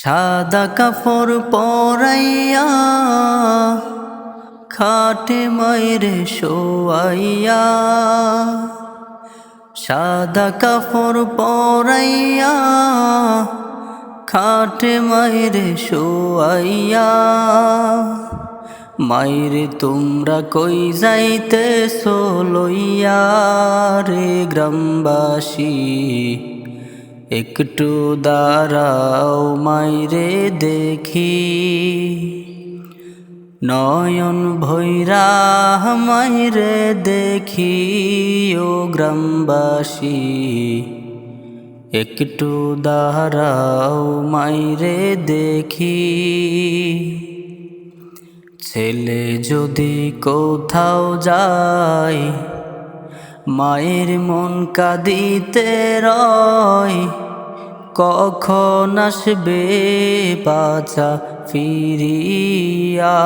সাদা কাপড় পরাইয়া, খাটে মায়েরে শোয়াইয়া, সাদা কাপড় পরাইয়া, খাটে মায়েরে শোয়াইয়া, মায়েরে তোমরা কই যাইতে সোলইয়া রে গ্রামবাসী? একটু দাঁড়াও মাইরে দেখি। নয়ন ভৈরা মাইরে দেখি, ও গ্রামবাসী। একটু দাঁড়াও মাইরে দেখি। ছেলে যদি কোথাও যায় মায়ের মন কাঁদিতে রয় কখন আসবে বাজা ফিরিয়া?